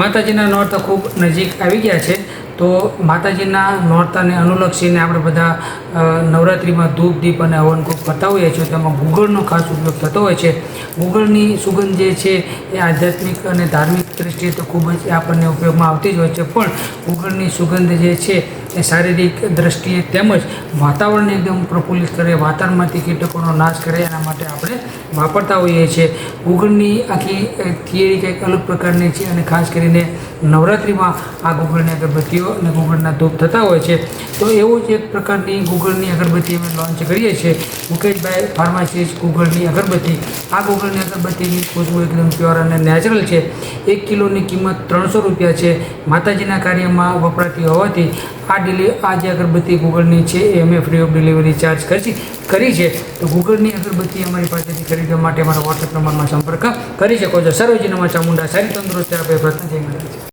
માતાજીના નોરતા ખૂબ નજીક આવી ગયા છે. તો માતાજીના નોરતાને અનુલક્ષીને આપણે બધા નવરાત્રિમાં ધૂપ, દીપ અને હવન ખૂબ કરતા હોઈએ છીએ. તેમાં ગુગળનો ખાસ ઉપયોગ થતો હોય છે. ગુગળની સુગંધ જે છે એ આધ્યાત્મિક અને ધાર્મિક દ્રષ્ટિએ તો ખૂબ જ આપણને ઉપયોગમાં આવતી જ હોય છે. પણ ગુગળની સુગંધ જે છે શારીરિક દ્રષ્ટિએ તેમજ વાતાવરણને એકદમ પ્રફુલ્લિત કરે, વાતાવરણમાંથી કીટકોનો નાશ કરે, એના માટે આપણે વાપરતા હોઈએ છીએ. ગુગળની આખી થિયરી કંઈક અલગ પ્રકારની છે અને ખાસ કરીને નવરાત્રિમાં આ ગુગળની અગરબત્તીઓ અને ગુગળના ધૂપ થતા હોય છે. તો એવું જ એક પ્રકારની ગુગળની અગરબત્તી અમે લોન્ચ કરીએ છીએ. મુકેશભાઈ ફાર્માસિસ્ટ ગુગળની અગરબત્તી. આ ગુગળની અગરબત્તીની ખુશ્બુ એકદમ પ્યોર અને નેચરલ છે. એક કિલોની કિંમત ત્રણસો રૂપિયા છે. માતાજીના કાર્યમાં વપરાતી હોવાથી આ ડિલી આ જે અગરબત્તી ગૂગલની છે, એ અમે ફ્રી ઓફ ડિલિવરી ચાર્જ કરી કરી છે, તો ગૂગલની અગરબત્તી અમારી પાસેથી ખરીદવા માટે અમારા વોટ્સએપ નંબરમાં સંપર્ક કરી શકો છો. સરોજી નમા ચામુંડા સારી તંદુરસ્તી આપે પ્રયત્ન જય મહારાજ